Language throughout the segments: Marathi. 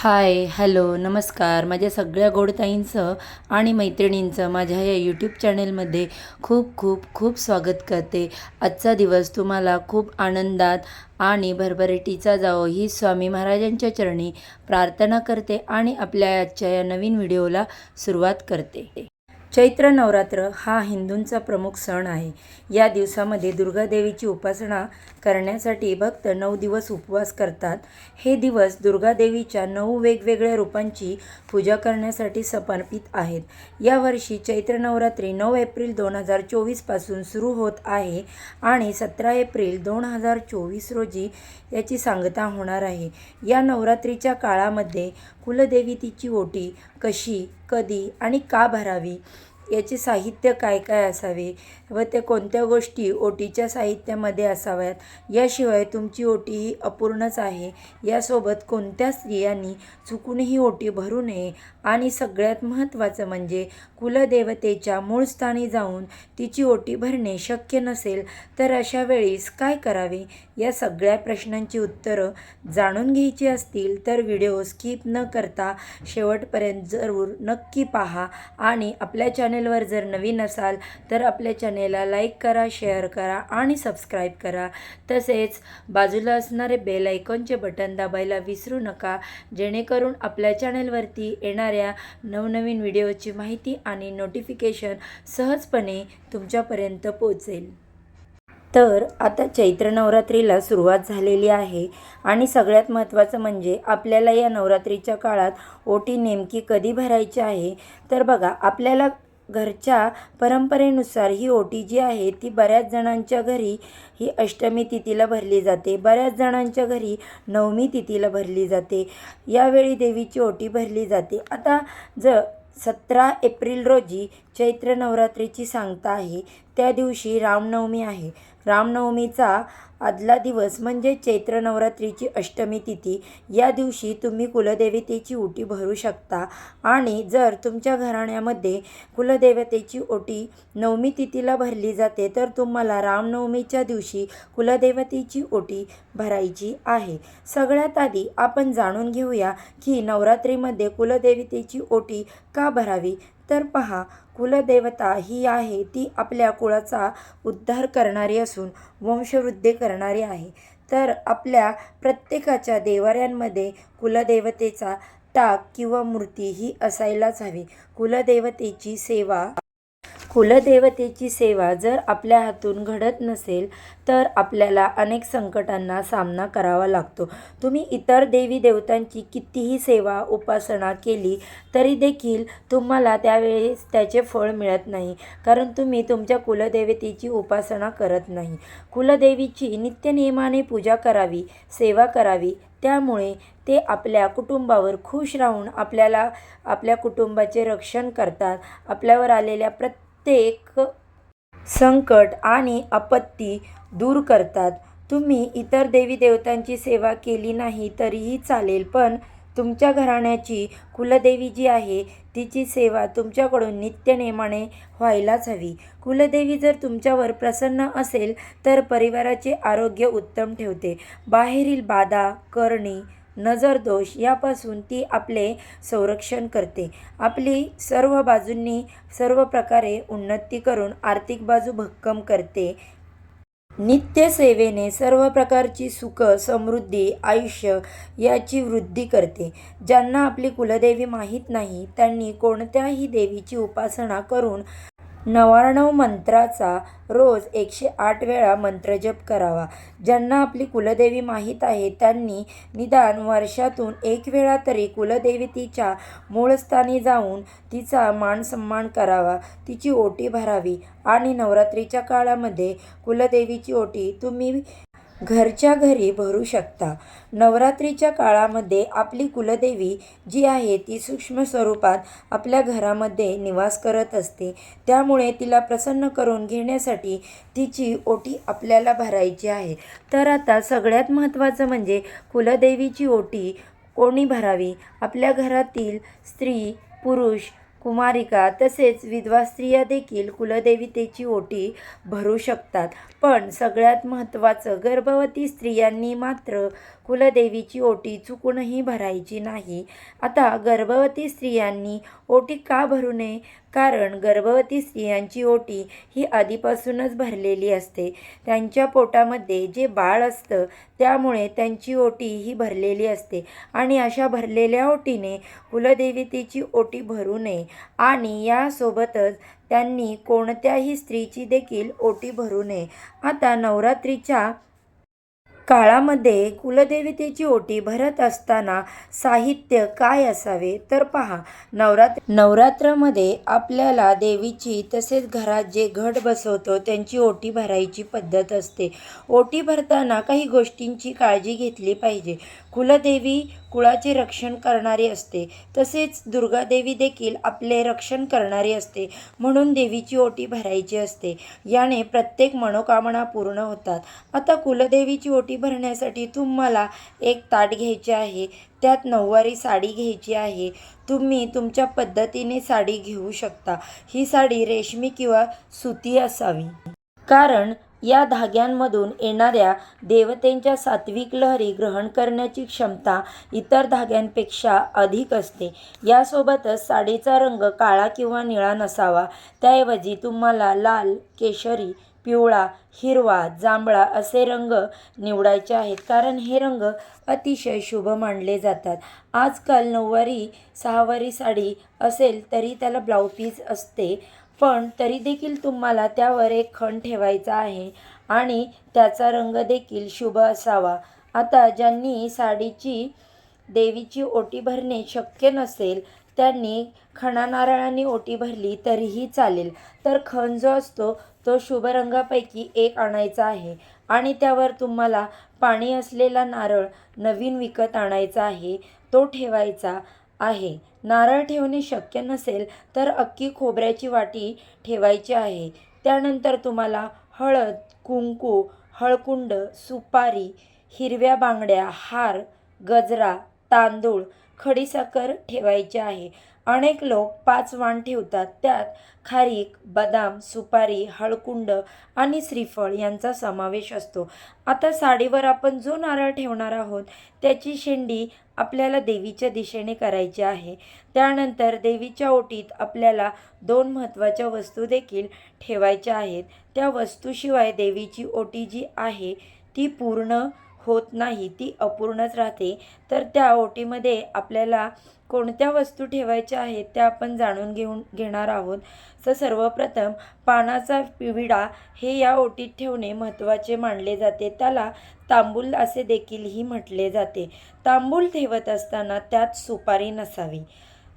हाय हॅलो नमस्कार. माझ्या सगळ्या गोडताईंचं आणि मैत्रिणींचं माझ्या या यूट्यूब चॅनेलमध्ये खूप खूप खूप स्वागत करते. आजचा दिवस तुम्हाला खूप आनंदात आणि भरभराटीचा जावो ही स्वामी महाराजांच्या चरणी प्रार्थना करते आणि आपल्या आजच्या या नवीन व्हिडिओला सुरुवात करते. चैत्र नवरात्र हा हिंदूंचा प्रमुख सण आहे. या दिवसामध्ये दुर्गादेवीची उपासना करण्यासाठी भक्त नऊ दिवस उपवास करतात. हे दिवस दुर्गादेवीच्या नऊ वेगवेगळ्या रूपांची पूजा करण्यासाठी समर्पित आहेत. यावर्षी चैत्र नवरात्री नऊ एप्रिल दोन हजार चोवीसपासून सुरू होत आहे आणि सतरा एप्रिल दोन हजार चोवीस रोजी याची सांगता होणार आहे. या नवरात्रीच्या काळामध्ये कुलदेवी तिची ओटी कशी कधी आणि का भरावी याचे साहित्य काय काय असावे? व ते कोणत्या गोष्टी ओटीच्या साहित्यामध्ये असाव्यात? याशिवाय तुमची ओटी ही अपूर्णच आहे. यासोबत कोणत्या स्त्रियांनी चुकूनही ओटी भरू नये? आणि सगळ्यात महत्त्वाचं म्हणजे कुलदेवतेच्या मूळ स्थानी जाऊन तिची ओटी भरणे शक्य नसेल तर अशा वेळीस काय करावे? या सगळ्या प्रश्नांची उत्तरं जाणून घ्यायची असतील तर व्हिडिओ स्किप न करता शेवटपर्यंत जरूर नक्की पहा. आणि आपल्या चॅनेलवर जर नवीन असाल तर आपल्या चॅनेलला लाईक करा शेअर करा आणि सबस्क्राईब करा. तसेच बाजूला असणारे बेल आयकॉनचे बटन दाबायला विसरू नका जेणेकरून आपल्या चॅनेलवरती येणाऱ्या नवनवीन व्हिडिओची माहिती आणि नोटिफिकेशन सहजपणे तुमच्यापर्यंत पोचेल तर आता चैत्र नवरात्रीला सुरुवात झालेली आहे आणि सगळ्यात महत्त्वाचं म्हणजे आपल्याला या नवरात्रीच्या काळात ओटी नेमकी कधी भरायची आहे? तर बघा आपल्याला घरच्या परंपरेनुसार ही ओटी जी आहे ती बऱ्याच जणांच्या घरी ही अष्टमी तिथीला भरली जाते. बऱ्याच जणांच्या घरी नवमी तिथीला भरली जाते. यावेळी देवीची ओटी भरली जाते. आता ज सतरा एप्रिल रोजी चैत्र नवरात्रीची सांगता आहे. त्या दिवशी रामनवमी आहे. रामनवमीचा आदला दिवस म्हणजे चैत्र नवरात्रीची अष्टमी तिथी. या दिवशी तुम्ही कुलदेवतेची ओटी भरू शकता आणि जर तुमच्या घराण्यामध्ये कुलदेवतेची ओटी नवमी तिथीला भरली जाते तर तुम्हाला रामनवमीच्या दिवशी कुलदेवतेची ओटी भरायची आहे. सगळ्यात आधी आपण जाणून घेऊया की नवरात्रीमध्ये कुलदेवतेची ओटी का भरावी? तर पहा कुलदेवता ही आहे ती आपल्या कुळाचा उद्धार करणारी असून वंशवृद्धी करणारी आहे. तर आपल्या प्रत्येकाच्या देवाऱ्यांमध्ये कुलदेवतेचा ताक किंवा मूर्ती ही असायलाच हवी. कुलदेवतेची सेवा कुलदेवतेची सेवा जर आपल्या हातून घडत नसेल तर आपल्याला अनेक संकटांना सामना करावा लागतो. तुम्ही इतर देवी देवतांची कितीही सेवा उपासना केली तरी देखील तुम्हाला त्यावेळेस त्याचे फळ मिळत नाही कारण तुम्ही तुमच्या कुलदेवतेची उपासना करत नाही. कुलदेवीची नित्यनियमाने पूजा करावी सेवा करावी त्यामुळे ते आपल्या कुटुंबावर खुश राहून आपल्याला आपल्या कुटुंबाचे रक्षण करतात. आपल्यावर आलेल्या प्रत्येक संकट आणि आपत्ती दूर करतात. तुम्ही इतर देवी देवतांची सेवा केली नाही तरीही चालेल पण तुमच्या घराण्याची कुलदेवी जी आहे तिची सेवा तुमच्याकडून नित्यनेमाने व्हायलाच हवी. कुलदेवी जर तुमच्यावर प्रसन्न असेल तर परिवाराचे आरोग्य उत्तम ठेवते. बाहेरील बाधा करणी नजर दोष यापासून ती आपले संरक्षण करते. आपली सर्व बाजूंनी सर्व प्रकारे उन्नती करून आर्थिक बाजू भक्कम करते. नित्यसेवेने सर्व प्रकारची सुख समृद्धी आयुष्य याची वृद्धी करते. ज्यांना आपली कुलदेवी माहीत नाही त्यांनी कोणत्याही देवीची उपासना करून नवाण्णव मंत्राचा रोज एकशे आठ वेळा मंत्रजप करावा. ज्यांना आपली कुलदेवी माहीत आहे त्यांनी निदान वर्षातून एक वेळा तरी कुलदेवी तिच्या मूळस्थानी जाऊन तिचा मानसन्मान करावा. तिची ओटी भरावी. आणि नवरात्रीच्या काळामध्ये कुलदेवीची ओटी तुम्ही घरच्या घरी भरू शकता. नवरात्रीच्या काळामध्ये आपली कुलदेवी जी आहे ती सूक्ष्म स्वरूपात आपल्या घरामध्ये निवास करत असते. त्यामुळे तिला प्रसन्न करून घेण्यासाठी तिची ओटी आपल्याला भरायची आहे. तर आता सगळ्यात महत्त्वाचं म्हणजे कुलदेवीची ओटी कोणी भरावी? आपल्या घरातील स्त्री पुरुष कुमारिका तसेच विधवा स्त्रिया देखील कुलदेवतेची ओटी भरू शकतात. पण सगळ्यात महत्त्वाचं गर्भवती स्त्रियांनी मात्र कुलदेवीची ओटी चुकूनही भरायची नाही. आता गर्भवती स्त्रियांनी ओटी का भरू नये? कारण गर्भवती स्त्रियांची ओटी ही आधीपासूनच भरलेली असते. त्यांच्या पोटामध्ये जे बाळ असतं त्यामुळे त्यांची ओटी ही भरलेली असते आणि अशा भरलेल्या ओटीने कुलदेवतेची ओटी भरू नये आणि यासोबतच त्यांनी कोणत्याही स्त्रीची देखील ओटी भरू नये. आता नवरात्रीच्या काळामध्ये कुलदेवतेची ओटी भरत असताना साहित्य काय असावे तर पहा. नवरात्र नवरात्रामध्ये आपल्याला देवीची तसेच घरात जे घट बसवतो त्यांची ओटी भरायची पद्धत असते. ओटी भरताना काही गोष्टींची काळजी घेतली पाहिजे. कुलदेवी कुळाचे रक्षण करणारी असते. तसेच दुर्गादेवी देखील आपले रक्षण करणारी असते. म्हणून देवीची ओटी भरायची असते. याने प्रत्येक मनोकामना पूर्ण होतात. आता कुलदेवीची ओटी भरण्यासाठी तुम्हाला एक ताट घ्यायचे आहे. त्यात नऊवारी साडी घ्यायची आहे. तुम्ही तुमच्या पद्धतीने साडी घेऊ शकता. ही साडी रेशमी किंवा सुती असावी. कारण या धाग्यांमधून येणाऱ्या देवतेंच्या सात्विक लहरी ग्रहण करण्याची क्षमता इतर धाग्यांपेक्षा अधिक असते. यासोबतच साडीचा रंग काळा किंवा निळा नसावा. त्याऐवजी तुम्हाला लाल केशरी पिवळा हिरवा जांभळा असे रंग निवडायचे आहेत. कारण हे रंग अतिशय शुभ मानले जातात. आजकाल नऊवारी सहावारी साडी असेल तरी त्याला ब्लाऊज पीस असते. पण तरी देखील तुम्हाला त्यावर एक खण ठेवायचा आहे आणि त्याचा रंग देखील शुभ असावा. आता ज्यांनी साडीची देवीची ओटी भरणे शक्य नसेल त्यांनी खणा नारळाने ओटी भरली तरीही चालेल. तर खण जो असतो तो शुभ रंगापैकी एक आणायचा आहे आणि त्यावर तुम्हाला पाणी असलेला नारळ नवीन विकत आणायचा आहे. तो ठेवायचा आहे. नारळ ठेवणे शक्य नसेल तर अख्खी खोबऱ्याची वाटी ठेवायची आहे. त्यानंतर तुम्हाला हळद कुंकू हळकुंड सुपारी हिरव्या बांगड्या हार गजरा तांदूळ खडीसाखर ठेवायची आहे. अनेक लोक पाच वाण ठेवतात. त्यात खारीक बदाम सुपारी हळकुंड आणि श्रीफळ यांचा समावेश असतो. आता साडीवर आपण जो नारळ ठेवणार आहोत त्याची शेंडी आपल्याला देवीच्या दिशेने करायची आहे. त्यानंतर देवीच्या ओटीत आपल्याला दोन महत्त्वाच्या वस्तू देखील ठेवायच्या आहेत. त्या वस्तूशिवाय देवीची ओटी जी आहे ती पूर्ण होत नाही ती अपूर्णच राहते. तर त्या ओटीमध्ये आपल्याला कोणत्या वस्तू ठेवायच्या आहेत त्या आपण जाणून घेऊन घेणार आहोत. तर सर्वप्रथम पानाचा विडा हे या ओटीत ठेवणे महत्त्वाचे मानले जाते. त्याला तांबूल असे देखीलही म्हटले जाते. तांबूल ठेवत असताना त्यात सुपारी नसावी.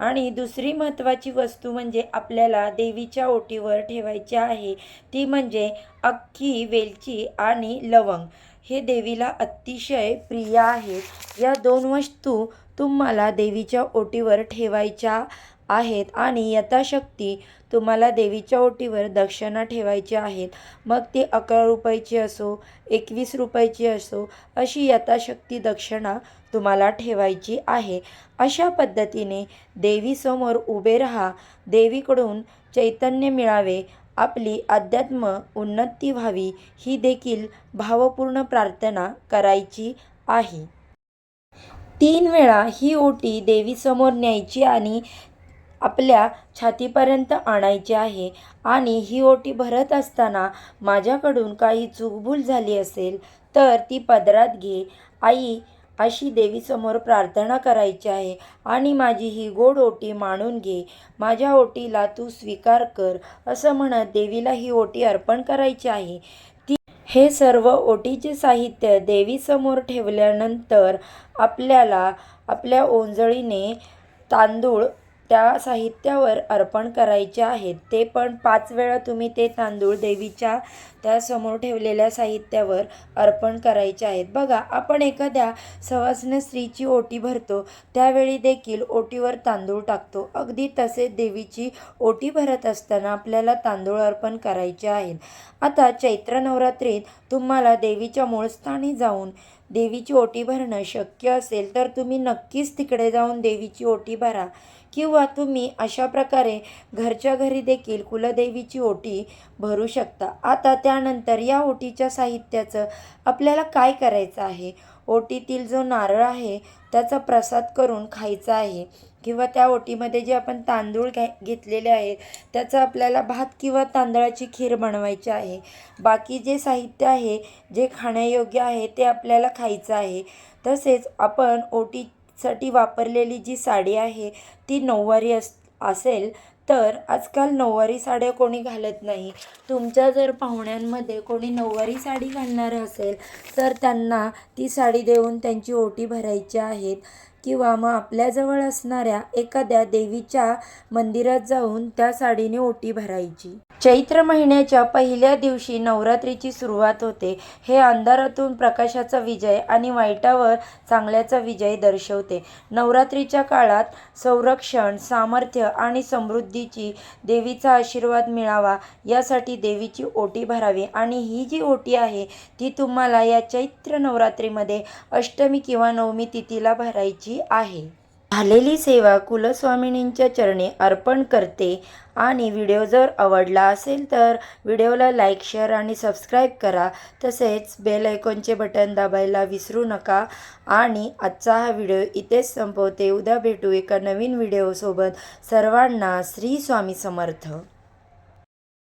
आणि दुसरी महत्त्वाची वस्तू म्हणजे आपल्याला देवीच्या ओटीवर ठेवायची आहे ती म्हणजे अख्खी वेलची आणि लवंग. हे देवीला अतिशय प्रिय आहेत या दोन वस्तू तुम्हाला देवीच्या ओटीवर ठेवायच्या आहेत आणि यथाशक्ती तुम्हाला देवीच्या ओटीवर दक्षिणा ठेवायची आहेत. मग ती अकरा रुपयाची असो एकवीस रुपयाची असो अशी यथाशक्ती दक्षिणा तुम्हाला ठेवायची आहे. अशा पद्धतीने देवीसमोर उभे राहा. देवीकडून चैतन्य मिळावे आपली अध्यात्म उन्नती व्हावी ही देखील भावपूर्ण प्रार्थना करायची आहे. तीन वेळा ही ओटी देवीसमोर न्यायची आणि आपल्या छातीपर्यंत आणायची आहे आणि ही ओटी भरत असताना माझ्याकडून काही चूकभूल झाली असेल तर ती पदरात घे. आई अशी देवीसमोर प्रार्थना करायची आहे. आणि माझी ही गोड ओटी मानून घे. माझ्या ओटीला तू स्वीकार कर असं म्हणत देवीला ही ओटी अर्पण करायची आहे. ती हे सर्व ओटीचे साहित्य देवीसमोर ठेवल्यानंतर आपल्याला आपल्या ओंजळीने तांदूळ त्या साहित्यावर अर्पण करायचे आहेत. ते पण पाच वेळा तुम्ही ते तांदूळ देवीच्या त्या समोर ठेवलेल्या साहित्यावर अर्पण करायचे आहेत. बघा आपण एखाद्या सवासण्य स्त्रीची ओटी भरतो त्यावेळी देखील ओटीवर तांदूळ टाकतो. अगदी तसेच देवीची ओटी भरत असताना आपल्याला तांदूळ अर्पण करायचे आहेत. आता चैत्र नवरात्रीत तुम्हाला देवीच्या मूळस्थानी जाऊन देवीची ओटी भरणं शक्य असेल तर तुम्ही नक्कीच तिकडे जाऊन देवीची ओटी भरा. किंवा तुम्ही अशा प्रकारे घरच्या घरी देखील कुलदेवीची ओटी भरू शकता. आता त्यानंतर या ओटीच्या साहित्याचं आपल्याला काय करायचं आहे? ओटीतील जो नारळ आहे त्याचा प्रसाद करून खायचा आहे किंवा त्या ओटीमध्ये जे आपण तांदूळ घ्या घेतलेले आहे त्याचं आपल्याला भात किंवा तांदळाची खीर बनवायची आहे. बाकी जे साहित्य आहे जे खाण्यायोग्य आहे ते आपल्याला खायचं आहे. तसेच आपण ओटी साठी वापरलेली जी साडी आहे ती नऊवारी अस असेल तर आजकाल नऊवारी साड्या कोणी घालत नाही. तुमच्या जर पाहुण्यांमध्ये कोणी नऊवारी साडी घालणारं असेल तर त्यांना ती साडी देऊन त्यांची ओटी भरायची आहेत. किंवा मग आपल्याजवळ असणाऱ्या एखाद्या देवीच्या मंदिरात जाऊन त्या साडीने ओटी भरायची. चैत्र महिन्याच्या पहिल्या दिवशी नवरात्रीची सुरुवात होते. हे अंधारातून प्रकाशाचा विजय आणि वाईटावर चांगल्याचा विजय दर्शवते. नवरात्रीच्या काळात संरक्षण सामर्थ्य आणि समृद्धीची देवीचा आशीर्वाद मिळावा यासाठी देवीची ओटी भरावी. आणि ही जी ओटी आहे ती तुम्हाला या चैत्र नवरात्रीमध्ये अष्टमी किंवा नवमी तिथीला भरायची आहे. झालेली सेवा कुलस्वामिनींच्या चरणी अर्पण करते. आणि व्हिडिओ जर आवडला असेल तर व्हिडिओला लाईक शेअर आणि सबस्क्राईब करा. तसेच बेल आयकॉनचे बटन दाबायला विसरू नका. आणि आजचा हा व्हिडिओ इथेच संपवते. उद्या भेटू एका नवीन व्हिडिओसोबत. सर्वांना श्री स्वामी समर्थ.